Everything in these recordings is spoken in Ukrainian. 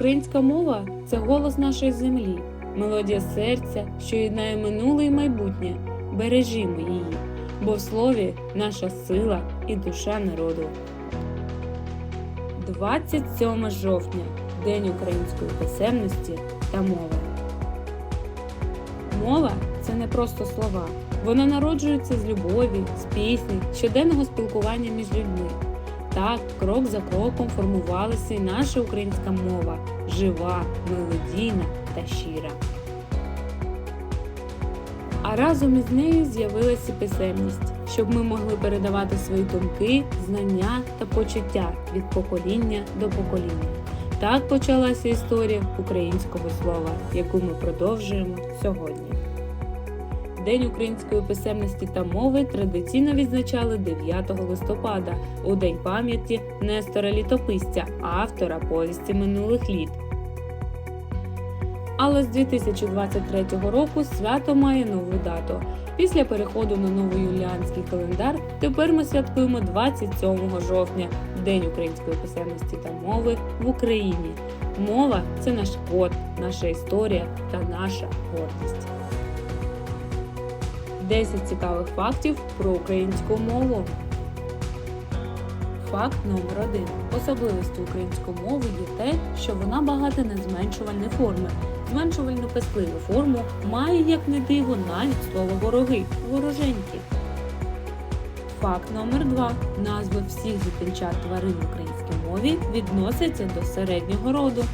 Українська мова це голос нашої землі, мелодія серця, що єднає минуле і майбутнє. Бережімо її, бо в слові наша сила і душа народу. 27 жовтня День української писемності та мови. Мова це не просто слова. Вона народжується з любові, з пісні, щоденного спілкування між людьми. Так, крок за кроком формувалася і наша українська мова жива, мелодійна та щира. А разом із нею з'явилася писемність, щоб ми могли передавати свої думки, знання та почуття від покоління до покоління. Так почалася історія українського слова, яку ми продовжуємо сьогодні. День української писемності та мови традиційно відзначали 9 листопада у День пам'яті Нестора Літописця, автора повісті минулих літ. Але з 2023 року свято має нову дату. Після переходу на новоюліанський календар тепер ми святкуємо 27 жовтня, День української писемності та мови в Україні. Мова це наш код, наша історія та наша гордість. 10 цікавих фактів про українську мову. Факт номер 1 Особливістю української мови є те, що вона багата на зменшувальні форми. Зменшувальну писливу форму має, як не диво, навіть слово вороги вороженьки. Факт номер 2 Назви всіх дитинчат тварин в українській мові відносяться до середнього роду.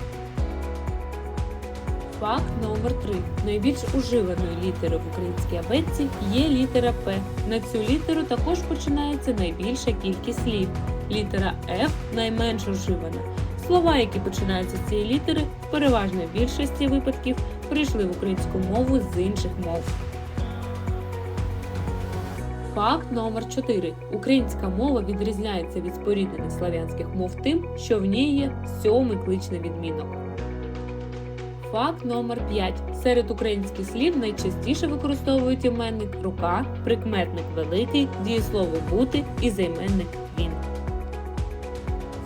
Факт номер 3 Найбільш уживаною літерою в українській абетці є літера П. На цю літеру також починається найбільша кількість слів. Літера Ф найменш уживана. Слова, які починаються з цієї літери, в переважній більшості випадків прийшли в українську мову з інших мов. Факт номер 4 Українська мова відрізняється від споріднених слав'янських мов тим, що в ній є сьомий кличний відмінок. Факт номер 5 Серед українських слів найчастіше використовують іменник рука, прикметник великий, дієслово бути і займенник він.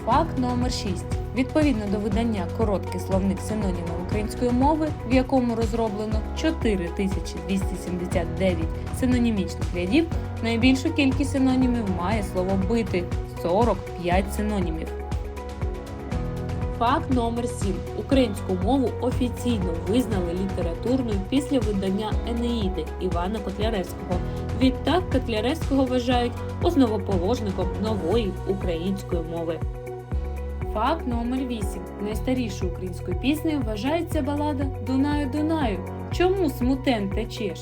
Факт номер 6 Відповідно до видання Короткий словник синонімів української мови, в якому розроблено 4279 синонімічних рядів, найбільшу кількість синонімів має слово бити 45 синонімів. Факт номер 7. Українську мову офіційно визнали літературною після видання Енеїди Івана Котляревського. Відтак Котляревського вважають основоположником нової української мови. Факт номер 8. Найстарішою українською піснею вважається балада Дунаю Дунаю. Чому смутен течеш?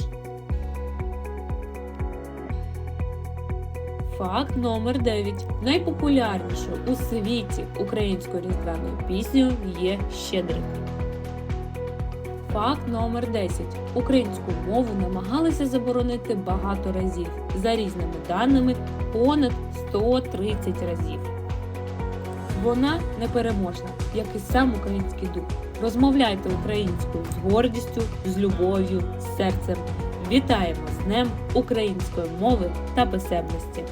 Факт номер 9. Найпопулярнішою у світі українською різдвяною піснею є Щедрик. Факт номер 10. Українську мову намагалися заборонити багато разів. За різними даними понад 130 разів. Вона непереможна, як і сам український дух. Розмовляйте українською з гордістю, з любов'ю, з серцем. Вітаємо з Днем української мови та писемності!